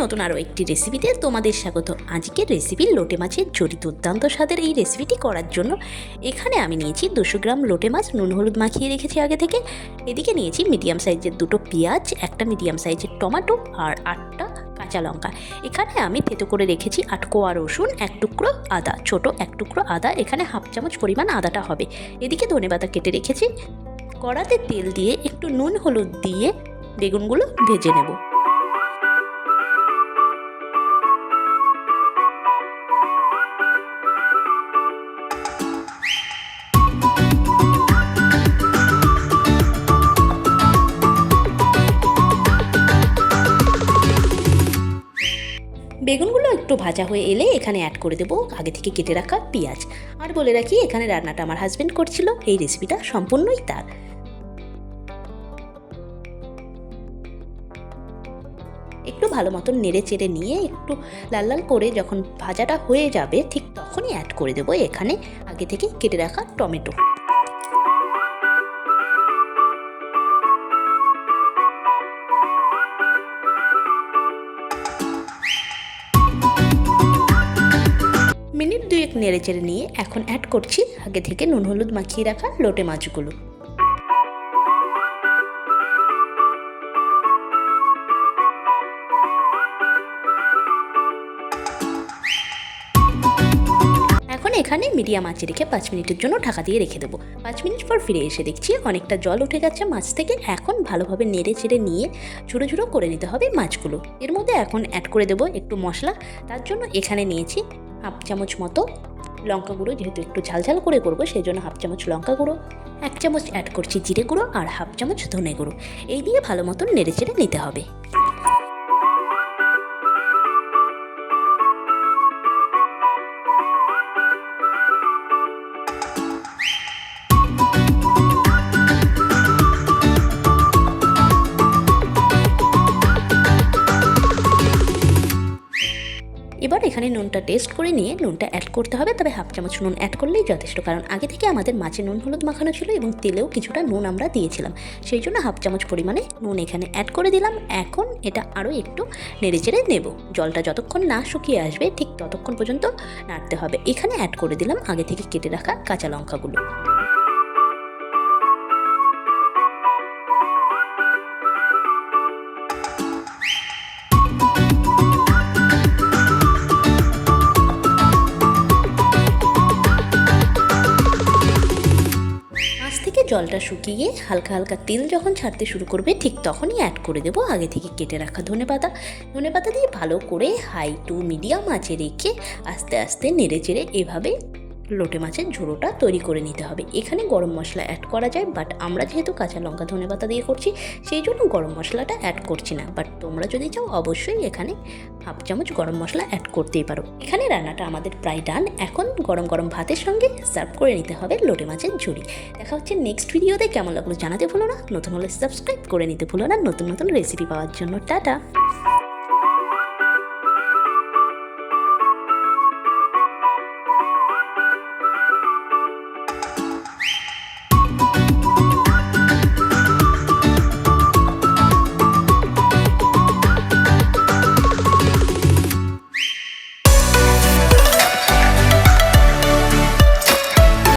নতুন আরও একটি রেসিপিতে তোমাদের স্বাগত। আজকের রেসিপি লোটে মাছের জড়ি দুর্দান্ত স্বাদের এই রেসিপিটি করার জন্য এখানে আমি নিয়েছি দুশো গ্রাম লোটে মাছ, নুন, হলুদ মাখিয়ে রেখেছি আগে থেকে। এদিকে নিয়েছি মিডিয়াম সাইজের দুটো পেঁয়াজ, একটা মিডিয়াম সাইজের টমেটো আর আটটা কাঁচা লঙ্কা। এখানে আমি থেতো করে রেখেছি আটকোয়া রসুন, এক টুকরো আদা, ছোট এক টুকরো আদা, এখানে হাফ চামচ পরিমাণ আদাটা হবে। এদিকে ধনেপাতা কেটে রেখেছি। কড়াতে তেল দিয়ে একটু নুন, হলুদ দিয়ে বেগুনগুলো ভেজে নেব। একটু ভাজা হয়ে এলে এখানে অ্যাড করে দেবো আগে থেকে কেটে রাখা পেঁয়াজ। আর বলে রাখি, এখানে রান্নাটা আমার হাজব্যান্ড করছিল, এই রেসিপিটা সম্পূর্ণই তার। একটু ভালো মতন নেড়ে চেড়ে নিয়ে একটু লাল লাল করে যখন ভাজাটা হয়ে যাবে, ঠিক তখনই অ্যাড করে দেবো এখানে আগে থেকে কেটে রাখা টমেটো। মিনিট দুয়েক নেড়ে চেড়ে নিয়ে এখন অ্যাড করছি আগে থেকে নুন, হলুদ মাখিয়ে রাখা লোটে মাছগুলো। এখানে মিডিয়াম আঁচে রেখে পাঁচ মিনিটের জন্য ঢাকা দিয়ে রেখে দেবো। পাঁচ মিনিট পর ফিরে এসে দেখছি অনেকটা জল উঠে গেছে মাছ থেকে। এখন ভালোভাবে নেড়ে চেড়ে নিয়ে ঝুড়ো ঝুড়ো করে নিতে হবে মাছগুলো। এর মধ্যে এখন অ্যাড করে দেবো একটু মশলা। তার জন্য এখানে নিয়েছি হাফ চামচ মতো লঙ্কা গুঁড়ো, যেহেতু একটু ঝালঝাল করে করব সেই জন্য হাফ চামচ লঙ্কা গুঁড়ো, এক চামচ অ্যাড করছি জিরে গুঁড়ো আর হাফ চামচ ধনে গুঁড়ো। এই দিয়ে ভালো মতন নেড়ে চেড়ে নিতে হবে। এখানে নুনটা টেস্ট করে নিয়ে নুনটা অ্যাড করতে হবে। তবে হাফ চামচ নুন অ্যাড করলেই যথেষ্ট। কারণ আগে থেকে আমাদের মাছে নুন, হলুদ মাখানো ছিল এবং তেলেও কিছুটা নুন আমরা দিয়েছিলাম। সেই জন্য হাফ চামচ পরিমাণে নুন এখানে অ্যাড করে দিলাম। এখন এটা আরও একটু নেড়ে চেড়ে নেব। জলটা যতক্ষণ না শুকিয়ে আসবে, ঠিক ততক্ষণ পর্যন্ত নাড়তে হবে। এখানে অ্যাড করে দিলাম আগে থেকে কেটে রাখা কাঁচা লঙ্কাগুলো। জলটা শুকিয়ে হালকা হালকা তেল যখন ছাড়তে শুরু করবে, ঠিক তখনই অ্যাড করে দেবো আগে থেকে কেটে রাখা ধনে পাতা। ধনে পাতা দিয়ে ভালো করে হাই টু মিডিয়াম আঁচে রেখে আস্তে আস্তে নেড়ে চেড়ে এভাবে লোটে মাছের ঝোড়োটা তৈরি করে নিতে হবে। এখানে গরম মশলা অ্যাড করা যায় বাট আমরা যেহেতু কাঁচা লঙ্কা ধনেপাতা দিয়ে করছি, সেই জন্য গরম মশলাটা অ্যাড করছি না। বাট তোমরা যদি চাও, অবশ্যই এখানে হাফ চামচ গরম মশলা অ্যাড করতেই পারো। এখানে রান্নাটা আমাদের প্রায় ডান এখন গরম গরম ভাতের সঙ্গে সার্ভ করে নিতে হবে লোটে মাছের ঝুড়ি দেখা হচ্ছে নেক্সট ভিডিওতে কেমন লাগল জানাতে ভুলো না। নতুন হলে সাবস্ক্রাইব করে নিতে ভুলো না। নতুন নতুন রেসিপি পাওয়ার জন্য। টাটা!